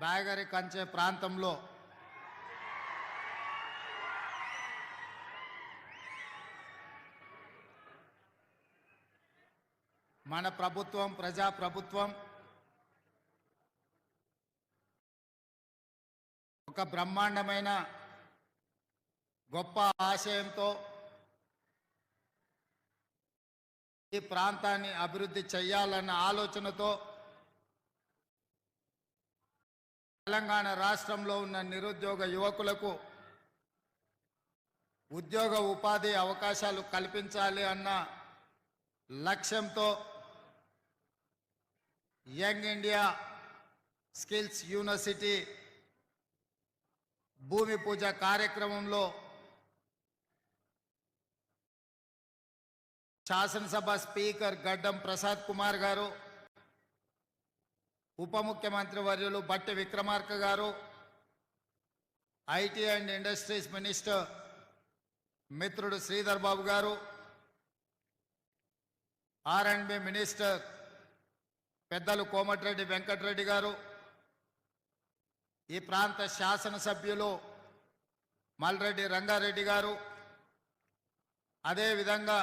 బాగరి కంచె ప్రాంతంలో మన ప్రభుత్వం ప్రజా ప్రభుత్వం ఒక బ్రహ్మాండమైన గొప్ప ఆశయంతో ఈ ప్రాంతాన్ని అభివృద్ధి చేయాలన్న ఆలోచనతో తెలంగాణ రాష్ట్రంలో ఉన్న నిరుద్యోగ యువకులకు ఉద్యోగ ఉపాధి అవకాశాలు కల్పించాలి అన్న లక్ష్యంతో యంగ్ ఇండియా స్కిల్స్ యూనివర్సిటీ భూమి పూజ కార్యక్రమంలో శాసనసభ స్పీకర్ గడ్డం ప్రసాద్ కుమార్ గారు ఉప ముఖ్యమంత్రి వర్యులు బట్టి విక్రమార్క గారు ఐటీ అండ్ ఇండస్ట్రీస్ మినిస్టర్ మిత్రుడు శ్రీధర్ బాబు గారు ఆర్ అండ్ బి మినిస్టర్ పెద్దలు కోమటిరెడ్డి వెంకటరెడ్డి గారు ఈ ప్రాంత శాసనసభ్యులు మల్రెడ్డి రంగారెడ్డి గారు అదేవిధంగా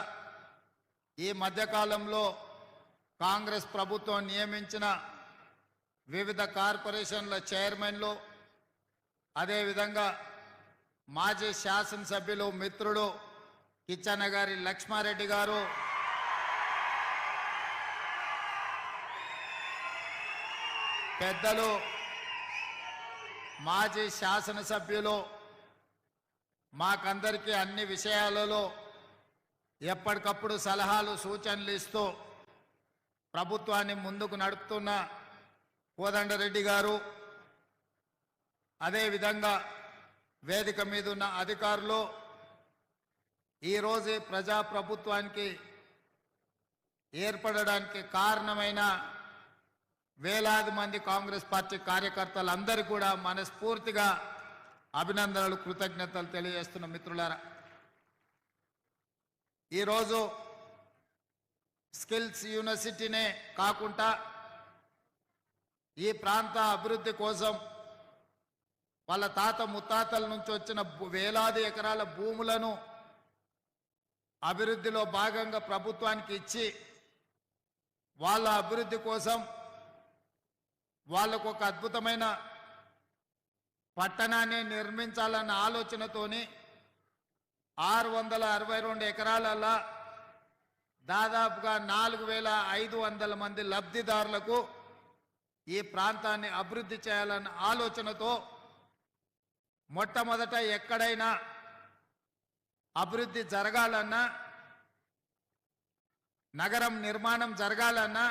ఈ మధ్యకాలంలో కాంగ్రెస్ ప్రభుత్వం నియమించిన వివిధ కార్పొరేషన్ల చైర్మన్లు అదేవిధంగా మాజీ శాసనసభ్యులు మిత్రుడు కిచ్చన్న గారి లక్ష్మారెడ్డి గారు. పెద్దలు మాజీ శాసనసభ్యులు మాకందరికీ అన్ని విషయాలలో ఎప్పటికప్పుడు సలహాలు సూచనలు ఇస్తూ ప్రభుత్వాన్ని ముందుకు నడుపుతున్న. కోదండరెడ్డి గారు అదేవిధంగా వేదిక మీద ఉన్న అధికారులు ఈరోజు ప్రజాప్రభుత్వానికి ఏర్పడడానికి కారణమైన వేలాది మంది కాంగ్రెస్ పార్టీ కార్యకర్తలందరూ కూడా మనస్ఫూర్తిగా అభినందనలు కృతజ్ఞతలు తెలియజేస్తున్న మిత్రులారా. ఈరోజు స్కిల్స్ యూనివర్సిటీనే కాకుండా ఈ ప్రాంత అభివృద్ధి కోసం వాళ్ళ తాత ముత్తాతల నుంచి వచ్చిన వేలాది ఎకరాల భూములను అభివృద్ధిలో భాగంగా ప్రభుత్వానికి ఇచ్చి వాళ్ళ అభివృద్ధి కోసం వాళ్ళకు ఒక అద్భుతమైన పట్టణాన్ని నిర్మించాలన్న ఆలోచనతోని ఆరు వందల అరవై రెండు ఎకరాలలో దాదాపుగా నాలుగు వేల ఐదు వందల మంది లబ్ధిదారులకు ఈ ప్రాంతాన్ని అభివృద్ధి చేయాలన్న ఆలోచనతో మొట్టమొదట ఎక్కడైనా అభివృద్ధి జరగాలన్నా నగరం నిర్మాణం జరగాలన్నా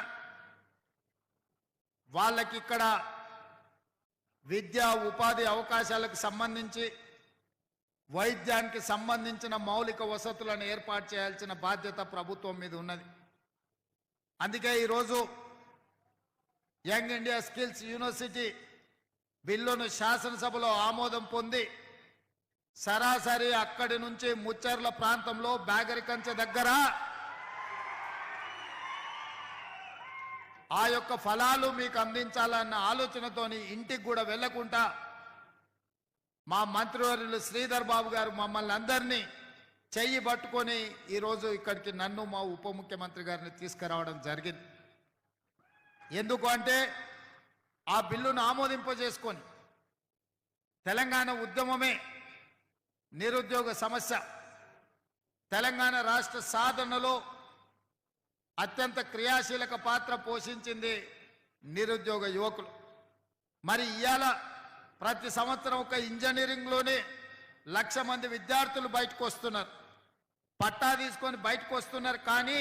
వాళ్ళకిక్కడ విద్యా ఉపాధి అవకాశాలకు సంబంధించి వైద్యానికి సంబంధించిన మౌలిక వసతులను ఏర్పాటు చేయాల్సిన బాధ్యత ప్రభుత్వం మీద ఉన్నది. అందుకే ఈరోజు యంగ్ ఇండియా స్కిల్స్ యూనివర్సిటీ బిల్లును శాసనసభలో ఆమోదం పొంది సరాసరి అక్కడి నుంచి ముచ్చర్ల ప్రాంతంలో బ్యాగరికంచె దగ్గర ఆ యొక్క ఫలాలు మీకు అందించాలన్న ఆలోచనతోని ఇంటికి కూడా వెళ్ళకుండా మా మంత్రివర్యులు శ్రీధర్ బాబు గారు మమ్మల్ని అందరినీ చెయ్యి పట్టుకొని ఈరోజు ఇక్కడికి నన్ను మా ఉప ముఖ్యమంత్రి గారిని తీసుకురావడం జరిగింది. ఎందుకు అంటే ఆ బిల్లును ఆమోదింపజేసుకొని తెలంగాణ ఉద్యమమే నిరుద్యోగ సమస్య. తెలంగాణ రాష్ట్ర సాధనలో అత్యంత క్రియాశీలక పాత్ర పోషించింది నిరుద్యోగ యువకులు. మరి ఇవాళ ప్రతి సంవత్సరం ఒక ఇంజనీరింగ్లోనే లక్ష మంది విద్యార్థులు బయటకు వస్తున్నారు. పట్టా తీసుకొని బయటకు వస్తున్నారు కానీ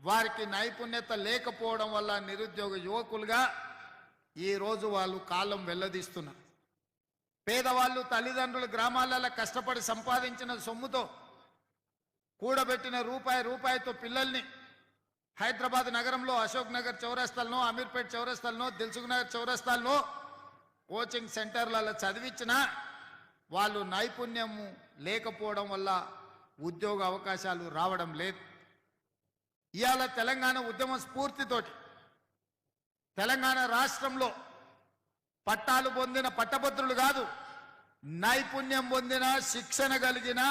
వారికి నైపుణ్యత లేకపోవడం వల్ల నిరుద్యోగ యువకులుగా ఈరోజు వాళ్ళు కాలం వెల్లదీస్తున్నారు పేదవాళ్ళు తల్లిదండ్రులు గ్రామాలలో కష్టపడి సంపాదించిన సొమ్ముతో కూడబెట్టిన రూపాయి రూపాయితో పిల్లల్ని హైదరాబాద్ నగరంలో అశోక్ నగర్ చౌరస్తాలను అమీర్పేట్ చౌరస్తాలను దిల్సుఖ్ నగర్ చౌరస్తాలను కోచింగ్ సెంటర్లలో చదివించిన వాళ్ళు నైపుణ్యము లేకపోవడం వల్ల ఉద్యోగ అవకాశాలు రావడం లేదు. ఇవాళ తెలంగాణ ఉద్యమ స్ఫూర్తితోటి తెలంగాణ రాష్ట్రంలో పట్టాలు పొందిన పట్టభద్రులు కాదు నైపుణ్యం పొందిన శిక్షణ కలిగిన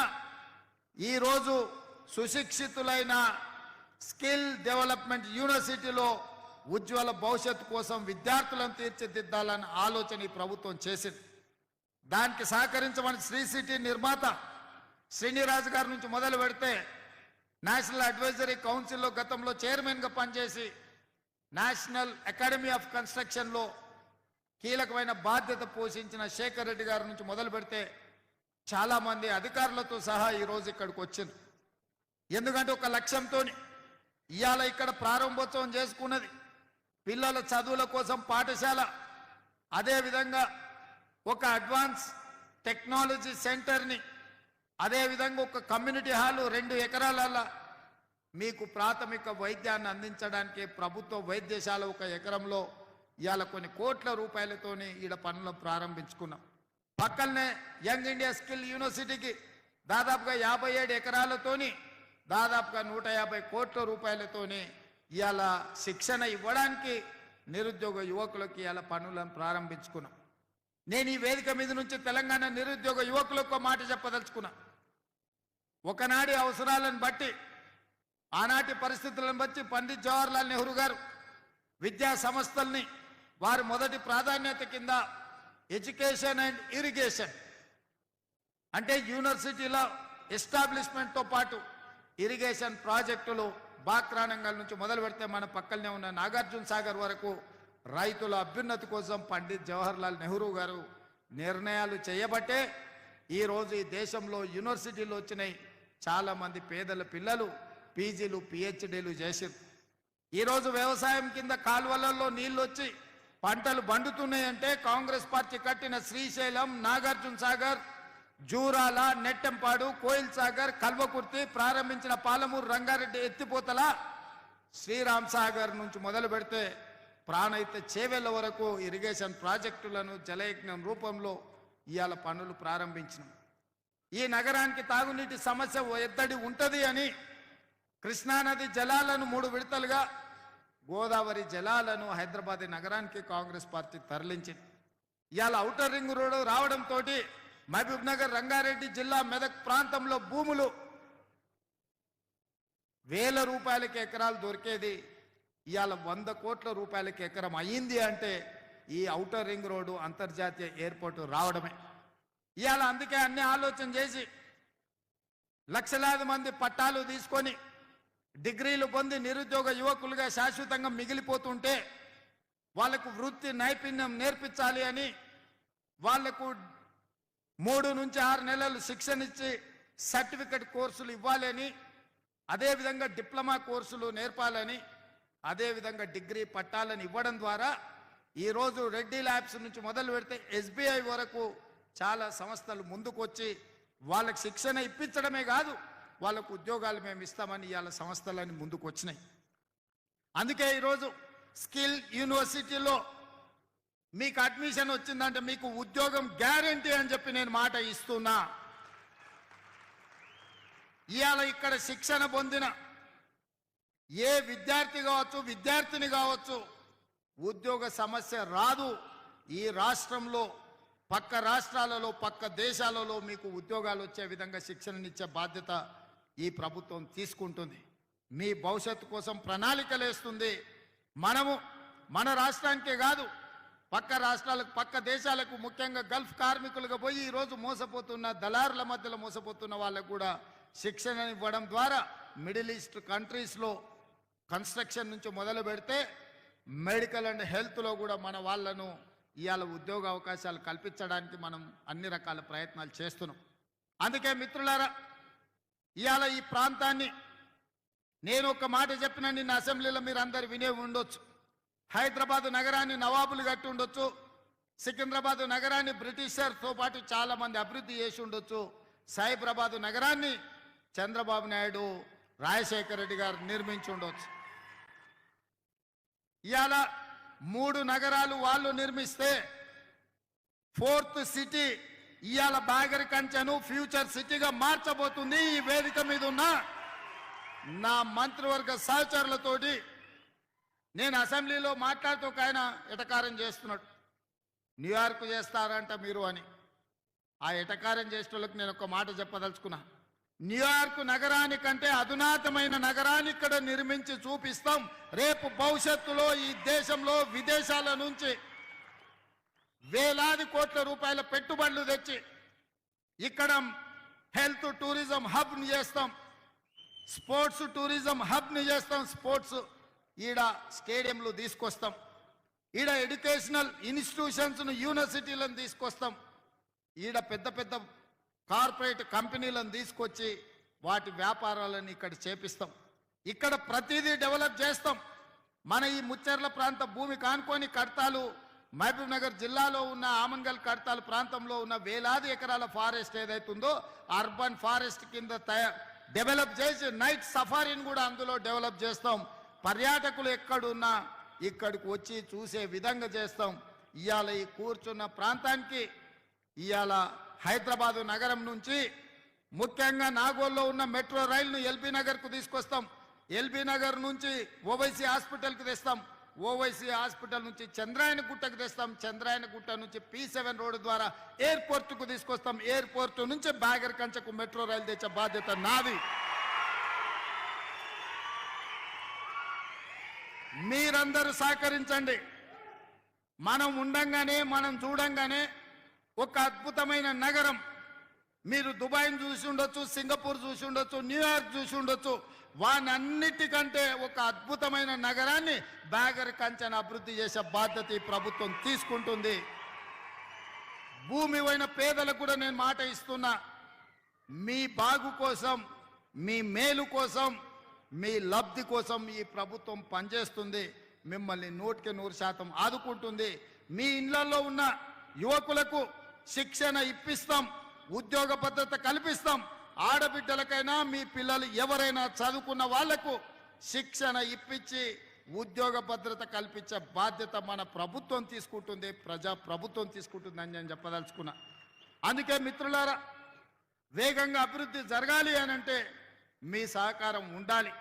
ఈరోజు సుశిక్షితులైన స్కిల్ డెవలప్మెంట్ యూనివర్సిటీలో ఉజ్వల భవిష్యత్తు కోసం విద్యార్థులను తీర్చిదిద్దాలన్న ఆలోచన ఈ ప్రభుత్వం చేసింది. దానికి సహకరించమని శ్రీ సిటీ నిర్మాత శ్రీనిరాజు గారి నుంచి మొదలు పెడితే నేషనల్ అడ్వైజరీ కౌన్సిల్లో గతంలో చైర్మన్గా పనిచేసి నేషనల్ అకాడమీ ఆఫ్ కన్స్ట్రక్షన్లో కీలకమైన బాధ్యత పోషించిన శేఖర్ రెడ్డి గారి నుంచి మొదలు పెడితే చాలామంది అధికారులతో సహా ఈరోజు ఇక్కడికి వచ్చింది ఎందుకంటే ఒక లక్ష్యంతో ఇవాళ ఇక్కడ ప్రారంభోత్సవం చేసుకున్నది. పిల్లల చదువుల కోసం పాఠశాల అదేవిధంగా ఒక అడ్వాన్స్ టెక్నాలజీ సెంటర్ని అదేవిధంగా ఒక కమ్యూనిటీ హాలు రెండు ఎకరాల మీకు ప్రాథమిక వైద్యాన్ని అందించడానికి ప్రభుత్వ వైద్యశాల ఒక ఎకరంలో ఇవాళ కొన్ని కోట్ల రూపాయలతోని ఈడ పనులు ప్రారంభించుకున్నాం. పక్కనే యంగ్ ఇండియా స్కిల్ యూనివర్సిటీకి దాదాపుగా యాభై ఏడు ఎకరాలతోని దాదాపుగా నూట యాభై కోట్ల రూపాయలతోని ఇవాళ శిక్షణ ఇవ్వడానికి నిరుద్యోగ యువకులకు ఇవాళ పనులను ప్రారంభించుకున్నాం. నేను ఈ వేదిక మీద నుంచి తెలంగాణ నిరుద్యోగ యువకులకు ఒక మాట చెప్పదలుచుకున్నా. ఒకనాడి అవసరాలను బట్టి ఆనాటి పరిస్థితులను బట్టి పండిత్ జవహర్లాల్ నెహ్రూ గారు విద్యా సంస్థల్ని వారి మొదటి ప్రాధాన్యత కింద ఎడ్యుకేషన్ అండ్ ఇరిగేషన్ అంటే యూనివర్సిటీలో ఎస్టాబ్లిష్మెంట్తో పాటు ఇరిగేషన్ ప్రాజెక్టులు బాక్రానంగల్ నుంచి మొదలు పెడితే మన పక్కనే ఉన్న నాగార్జున సాగర్ వరకు రైతుల అభ్యున్నతి కోసం పండిత్ జవహర్లాల్ నెహ్రూ గారు నిర్ణయాలు చేయబట్టే ఈరోజు ఈ దేశంలో యూనివర్సిటీలు వచ్చినాయి. చాలామంది పేదల పిల్లలు పీజీలు పిహెచ్డీలు చేసారు. ఈరోజు వ్యవసాయం కింద కాలువలలో నీళ్ళు వచ్చి పంటలు బండుతున్నాయంటే కాంగ్రెస్ పార్టీ కట్టిన శ్రీశైలం నాగార్జున సాగర్ జూరాల నెట్టెంపాడు కోయిల్ సాగర్ కల్వకుర్తి ప్రారంభించిన పాలమూరు రంగారెడ్డి ఎత్తిపోతల శ్రీరామ్ సాగర్ నుంచి మొదలు పెడితే ప్రాణైతే చేవెళ్ళ వరకు ఇరిగేషన్ ప్రాజెక్టులను జలయజ్ఞం రూపంలో ఇవాళ పనులు ప్రారంభించినాం. ఈ నగరానికి తాగునీటి సమస్య ఎత్తడి ఎద్దడి ఉంటది అని కృష్ణానది జలాలను మూడు విడతలుగా గోదావరి జలాలను హైదరాబాద్ నగరానికి కాంగ్రెస్ పార్టీ తరలించింది. ఇవాళ ఔటర్ రింగ్ రోడ్డు రావడంతో మహబూబ్ నగర్ రంగారెడ్డి జిల్లా మెదక్ ప్రాంతంలో భూములు వేల రూపాయలకి ఎకరాలు దొరికేది. ఇవాళ వంద కోట్ల రూపాయలకి ఎకరం అయ్యింది అంటే ఈ ఔటర్ రింగ్ రోడ్డు అంతర్జాతీయ ఎయిర్పోర్టు రావడమే. ఇవాళ అందుకే అన్ని ఆలోచన చేసి లక్షలాది మంది పట్టాలు తీసుకొని డిగ్రీలు పొంది నిరుద్యోగ యువకులుగా శాశ్వతంగా మిగిలిపోతుంటే వాళ్ళకు వృత్తి నైపుణ్యం నేర్పించాలి అని వాళ్ళకు మూడు నుంచి ఆరు నెలలు శిక్షణ ఇచ్చి సర్టిఫికెట్ కోర్సులు ఇవ్వాలని అదేవిధంగా డిప్లొమా కోర్సులు నేర్పాలని అదేవిధంగా డిగ్రీ పట్టాలని ఇవ్వడం ద్వారా ఈరోజు రెడ్డి ల్యాబ్స్ నుంచి మొదలు పెడితే ఎస్బీఐ వరకు చాలా సంస్థలు ముందుకొచ్చి వాళ్ళకి శిక్షణ ఇప్పించడమే కాదు వాళ్ళకు ఉద్యోగాలు మేము ఇస్తామని ఇవాళ సంస్థలన్నీ ముందుకు వచ్చినాయి అందుకే ఈరోజు స్కిల్ యూనివర్సిటీలో మీకు అడ్మిషన్ వచ్చిందంటే మీకు ఉద్యోగం గ్యారంటీ అని చెప్పి నేను మాట ఇస్తున్నా. ఇవాళ ఇక్కడ శిక్షణ పొందిన ఏ విద్యార్థి కావచ్చు విద్యార్థిని కావచ్చు ఉద్యోగ సమస్య రాదు. ఈ రాష్ట్రంలో పక్క రాష్ట్రాలలో పక్క దేశాలలో మీకు ఉద్యోగాలు వచ్చే విధంగా శిక్షణనిచ్చే బాధ్యత ఈ ప్రభుత్వం తీసుకుంటుంది. మీ భవిష్యత్తు కోసం ప్రణాళికలు వేస్తుంది మనము మన రాష్ట్రానికే కాదు పక్క రాష్ట్రాలకు పక్క దేశాలకు ముఖ్యంగా గల్ఫ్ కార్మికులుగా పోయి ఈరోజు మోసపోతున్న దళారుల మధ్యలో మోసపోతున్న వాళ్ళకు కూడా శిక్షణ ఇవ్వడం ద్వారా మిడిల్ ఈస్ట్ కంట్రీస్లో కన్స్ట్రక్షన్ నుంచి మొదలు పెడితే మెడికల్ అండ్ హెల్త్లో కూడా మన వాళ్ళను ఇవాళ ఉద్యోగ అవకాశాలు కల్పించడానికి మనం అన్ని రకాల ప్రయత్నాలు చేస్తున్నాం. అందుకే మిత్రులారా ఇవాళ ఈ ప్రాంతాన్ని నేను ఒక మాట చెప్పిన నిన్న అసెంబ్లీలో మీరు అందరు వినే ఉండొచ్చు. హైదరాబాద్ నగరాన్ని నవాబులు కట్టి ఉండొచ్చు. సికింద్రాబాద్ నగరాన్ని బ్రిటిషర్తో పాటు చాలామంది అభివృద్ధి చేసి ఉండొచ్చు. సైబరాబాద్ నగరాన్ని చంద్రబాబు నాయుడు రాజశేఖర రెడ్డి గారు నిర్మించి ఉండొచ్చు. ఇవాళ మూడు నగరాలు వాళ్ళు నిర్మిస్తే ఫోర్త్ సిటీ ఇవాళ బాగరి కంచెను ఫ్యూచర్ సిటీగా మార్చబోతుంది ఈ వేదిక మీద ఉన్న నా మంత్రివర్గ సహచరులతోటి. నేను అసెంబ్లీలో మాట్లాడుతూ ఒక ఆయన ఎటకారం చేస్తున్నాడు. న్యూయార్క్ చేస్తారంట మీరు అని. ఆ ఎటకారం చేసేటోళ్ళకి నేను ఒక మాట చెప్పదలుచుకున్నా. న్యూయార్క్ నగరానికంటే అధునాతమైన నగరాన్ని ఇక్కడ నిర్మించి చూపిస్తాం. రేపు భవిష్యత్తులో ఈ దేశంలో విదేశాల నుంచి వేలాది కోట్ల రూపాయల పెట్టుబడులు తెచ్చి ఇక్కడ హెల్త్ టూరిజం హబ్ని చేస్తాం. స్పోర్ట్స్ టూరిజం హబ్ని చేస్తాం. స్పోర్ట్స్ ఈడ స్టేడియంలు తీసుకొస్తాం. ఈడ ఎడ్యుకేషనల్ ఇన్స్టిట్యూషన్స్ను యూనివర్సిటీలను తీసుకొస్తాం. ఈడ పెద్ద పెద్ద కార్పొరేట్ కంపెనీలను తీసుకొచ్చి వాటి వ్యాపారాలను ఇక్కడ చేపిస్తాం. ఇక్కడ ప్రతిదీ డెవలప్ చేస్తాం. మన ఈ ముచ్చర్ల ప్రాంత భూమి కానుకొని కడతాలు మహబూబ్ నగర్ జిల్లాలో ఉన్న ఆమన్గల్ కడతాలు ప్రాంతంలో ఉన్న వేలాది ఎకరాల ఫారెస్ట్ ఏదైతుందో అర్బన్ ఫారెస్ట్ కింద తయారు డెవలప్ చేసి నైట్ సఫారీని కూడా అందులో డెవలప్ చేస్తాం. పర్యాటకులు ఎక్కడున్నా ఇక్కడికి వచ్చి చూసే విధంగా చేస్తాం. ఇవాళ ఈ కూర్చున్న ప్రాంతానికి ఇవాళ హైదరాబాదు నగరం నుంచి ముఖ్యంగా నాగోల్లో ఉన్న మెట్రో రైలును ఎల్బీ నగర్కు తీసుకొస్తాం. ఎల్బీ నగర్ నుంచి ఓవైసీ హాస్పిటల్కి తెస్తాం. ఓవైసీ హాస్పిటల్ నుంచి చంద్రాయన గుట్టకు తెస్తాం. చంద్రాయన గుట్ట నుంచి పి సెవెన్ రోడ్డు ద్వారా ఎయిర్పోర్ట్కు తీసుకొస్తాం. ఎయిర్పోర్ట్ నుంచి బ్యాగర్ కంచకు మెట్రో రైలు తెచ్చే బాధ్యత నాది. మీరందరూ సహకరించండి. మనం ఉండంగానే మనం చూడంగానే ఒక అద్భుతమైన నగరం. మీరు దుబాయ్ని చూసి ఉండొచ్చు సింగపూర్ చూసి ఉండొచ్చు న్యూయార్క్ చూసి ఉండొచ్చు. వానన్నిటికంటే ఒక అద్భుతమైన నగరాన్ని బ్యాగర్ కంచెన అభివృద్ధి చేసే బాధ్యత ఈ ప్రభుత్వం తీసుకుంటుంది. భూమి పోయిన పేదలకు కూడా నేను మాట ఇస్తున్నా. మీ బాగు కోసం మీ మేలు కోసం మీ లబ్ధి కోసం ఈ ప్రభుత్వం పనిచేస్తుంది. మిమ్మల్ని నూటికి నూరు శాతం ఆదుకుంటుంది. మీ ఇళ్ళలో ఉన్న యువకులకు శిక్షణ ఇప్పిస్తాం ఉద్యోగ భద్రత కల్పిస్తాం. ఆడబిడ్డలకైనా మీ పిల్లలు ఎవరైనా చదువుకున్న వాళ్ళకు శిక్షణ ఇప్పించి ఉద్యోగ భద్రత కల్పించే బాధ్యత మన ప్రభుత్వం తీసుకుంటుంది ప్రజా ప్రభుత్వం తీసుకుంటుంది అని నేను చెప్పదలుచుకున్నా. అందుకే మిత్రులారా వేగంగా అభివృద్ధి జరగాలి అని అంటే మీ సహకారం ఉండాలి.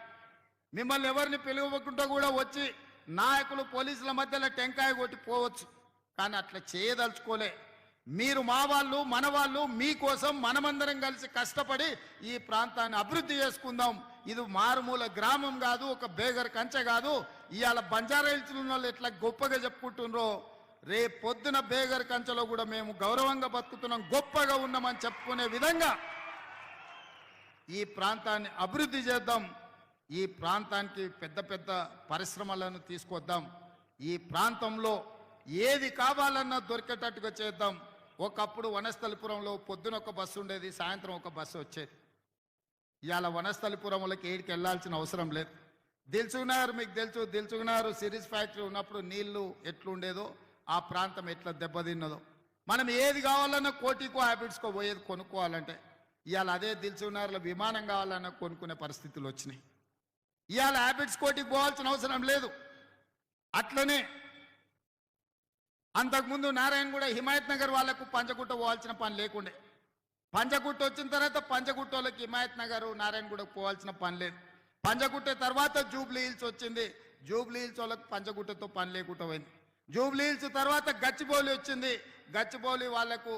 మిమ్మల్ని ఎవరిని పిలువకుండా కూడా వచ్చి నాయకులు పోలీసుల మధ్యలో టెంకాయ కొట్టి పోవచ్చు. కానీ అట్లా చేయదలుచుకోలే. మీరు మా వాళ్ళు మన వాళ్ళు మీకోసం మనమందరం కలిసి కష్టపడి ఈ ప్రాంతాన్ని అభివృద్ధి చేసుకుందాం. ఇది మారుమూల గ్రామం కాదు ఒక బేగర్ కంచె కాదు. ఇవాళ బంజారా ఉన్న వాళ్ళు ఎట్లా గొప్పగా చెప్పుకుంటున్నారో రేపు పొద్దున బేగర్ కంచెలో కూడా మేము గౌరవంగా బతుకుతున్నాం గొప్పగా ఉన్నామని చెప్పుకునే విధంగా ఈ ప్రాంతాన్ని అభివృద్ధి చేద్దాం. ఈ ప్రాంతానికి పెద్ద పెద్ద పరిశ్రమలను తీసుకొద్దాం. ఈ ప్రాంతంలో ఏది కావాలన్నా దొరికేటట్టుగా చేద్దాం. ఒకప్పుడు వనస్థలిపురంలో పొద్దున ఒక బస్సు ఉండేది సాయంత్రం ఒక బస్సు వచ్చేది. ఇవాళ వనస్థలిపురంలోకి ఏడికి వెళ్ళాల్సిన అవసరం లేదు. దిల్సుకున్నారు మీకు తెలుసు దిల్సుకున్నారు సిరీస్ ఫ్యాక్టరీ ఉన్నప్పుడు నీళ్ళు ఎట్లుండేదో ఆ ప్రాంతం ఎట్లా దెబ్బతిన్నదో. మనం ఏది కావాలన్నా కోటికో హ్యాబిట్స్కో పోయేది కొనుక్కోవాలంటే. ఇవాళ అదే దిల్సుకున్నారులో విమానం కావాలన్నా కొనుక్కునే పరిస్థితులు వచ్చినాయి. ఇవాళ హ్యాబిట్స్ కోటికి పోవాల్సిన అవసరం లేదు. అట్లనే అంతకుముందు నారాయణ కూడా హిమాయత్ నగర్ వాళ్ళకు పంచగుట్ట పోవాల్సిన పని లేకుండే. పంచగుట్ట వచ్చిన తర్వాత పంచగుట్ట వాళ్ళకి హిమాయత్ నగర్ నారాయణ కూడా పోవాల్సిన పని లేదు. పంచగుట్ట తర్వాత జూబ్లీ హిల్స్ వచ్చింది. జూబ్లీ హిల్స్ వాళ్ళకి పంచగుట్టతో పని లేకుండా పోయింది. జూబ్లీ హిల్స్ తర్వాత గచ్చిబౌలి వచ్చింది. గచ్చిబౌలి వాళ్ళకు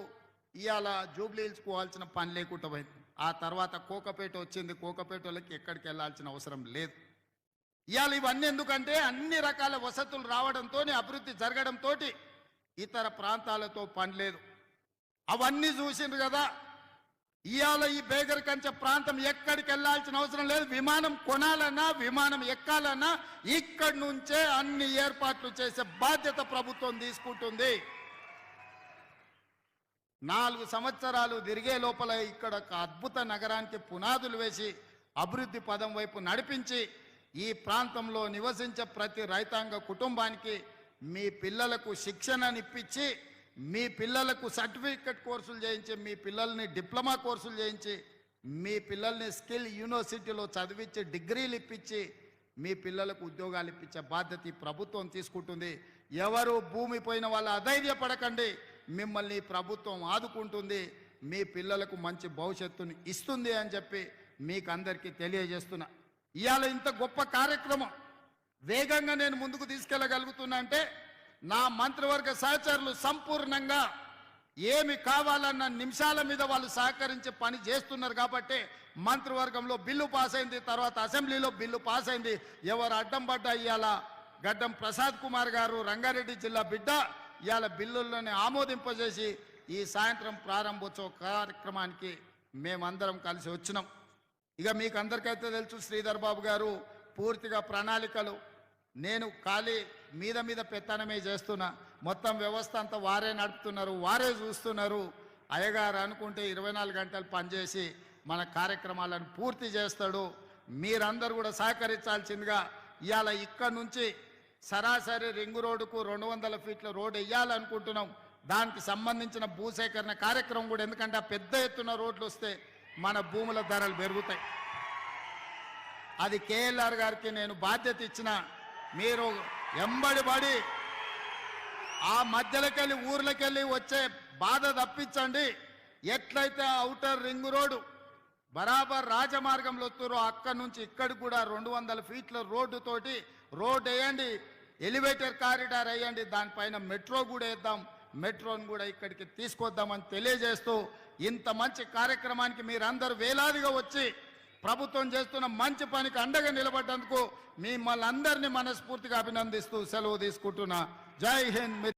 ఇవాళ జూబ్లీ హిల్స్ పోవాల్సిన పని లేకుండా పోయింది. ఆ తర్వాత కోకపేట వచ్చింది. కోకపేట వాళ్ళకి ఎక్కడికి వెళ్ళాల్సిన అవసరం లేదు. ఇవాళ ఇవన్నీ ఎందుకంటే అన్ని రకాల వసతులు రావడంతో అభివృద్ధి జరగడంతో ఇతర ప్రాంతాలతో పని లేదు. అవన్నీ చూసిండ్రు కదా. ఇవాళ ఈ బేగర్ కంచె ప్రాంతం ఎక్కడికి వెళ్ళాల్సిన అవసరం లేదు. విమానం కొనాలన్నా విమానం ఎక్కాలన్నా ఇక్కడి నుంచే అన్ని ఏర్పాట్లు చేసే బాధ్యత ప్రభుత్వం తీసుకుంటుంది. నాలుగు సంవత్సరాలు తిరిగే లోపల ఇక్కడ ఒక అద్భుత నగరానికి పునాదులు వేసి అభివృద్ధి పదం వైపు నడిపించి ఈ ప్రాంతంలో నివసించే ప్రతి రైతాంగ కుటుంబానికి మీ పిల్లలకు శిక్షణనిప్పించి మీ పిల్లలకు సర్టిఫికెట్ కోర్సులు చేయించి మీ పిల్లల్ని డిప్లొమా కోర్సులు చేయించి మీ పిల్లల్ని స్కిల్ యూనివర్సిటీలో చదివించి డిగ్రీలు ఇప్పించి మీ పిల్లలకు ఉద్యోగాలు ఇప్పించే బాధ్యత ఈ ప్రభుత్వం తీసుకుంటుంది. ఎవరు భూమి పోయిన వాళ్ళు అధైర్యపడకండి. మిమ్మల్ని ప్రభుత్వం ఆదుకుంటుంది. మీ పిల్లలకు మంచి భవిష్యత్తుని ఇస్తుంది అని చెప్పి మీకు అందరికీ తెలియజేస్తున్నా. ఇవాళ ఇంత గొప్ప కార్యక్రమం. వేగంగా నేను ముందుకు తీసుకెళ్ళగలుగుతున్నా అంటే నా మంత్రివర్గ సహచరులు సంపూర్ణంగా ఏమి కావాలన్న నిమిషాల మీద వాళ్ళు సహకరించి పని చేస్తున్నారు కాబట్టి మంత్రివర్గంలో బిల్లు పాస్ అయింది తర్వాత అసెంబ్లీలో బిల్లు పాస్ అయింది. ఎవరు అడ్డం పడ్డ ఇవాళ గడ్డం ప్రసాద్ కుమార్ గారు రంగారెడ్డి జిల్లా బిడ్డ ఇవాళ బిల్లుల్లోనే ఆమోదింపజేసి ఈ సాయంత్రం ప్రారంభోత్సవ కార్యక్రమానికి మేమందరం కలిసి వచ్చినాం. ఇక మీకు అందరికైతే తెలుసు శ్రీధర్ బాబు గారు పూర్తిగా ప్రణాళికలు. నేను ఖాళీ మీద మీద పెత్తనమే చేస్తున్నా. మొత్తం వ్యవస్థ అంతా వారే నడుపుతున్నారు వారే చూస్తున్నారు. అయ్యగారు అనుకుంటే ఇరవై నాలుగు గంటలు పనిచేసి మన కార్యక్రమాలను పూర్తి చేస్తాడు. మీరందరూ కూడా సహకరించాల్సిందిగా ఇవాళ ఇక్కడ నుంచి సరాసరి రింగు రోడ్డుకు రెండు వందల ఫీట్ల రోడ్డు వేయాలనుకుంటున్నాం దానికి సంబంధించిన భూసేకరణ కార్యక్రమం కూడా ఎందుకంటే ఆ పెద్ద ఎత్తున రోడ్లు వస్తే మన భూముల ధరలు పెరుగుతాయి. అది కేఎల్ఆర్ గారికి నేను బాధ్యత ఇచ్చిన. మీరు ఎంబడి పడి ఆ మధ్యలోకెళ్ళి ఊర్లకెళ్ళి వచ్చే బాధ తప్పించండి. ఎట్లయితే అవుటర్ రింగ్ రోడ్డు బరాబర్ రాజమార్గంలో వస్తురో అక్కడి నుంచి ఇక్కడికి కూడా రెండు వందల ఫీట్ల రోడ్డు తోటి రోడ్ వేయండి ఎలివేటర్ కారిడార్ వేయండి దానిపైన మెట్రో కూడా వేద్దాం మెట్రోని కూడా ఇక్కడికి తీసుకొద్దామని తెలియజేస్తూ ఇంత మంచి కార్యక్రమానికి మీరందరూ వేలాదిగా వచ్చి ప్రభుత్వం చేస్తున్న మంచి పనికి అండగా నిలబడ్డందుకు మిమ్మల్ని అందరినీ మనస్ఫూర్తిగా అభినందిస్తూ సెలవు తీసుకుంటున్నా. జై హింద్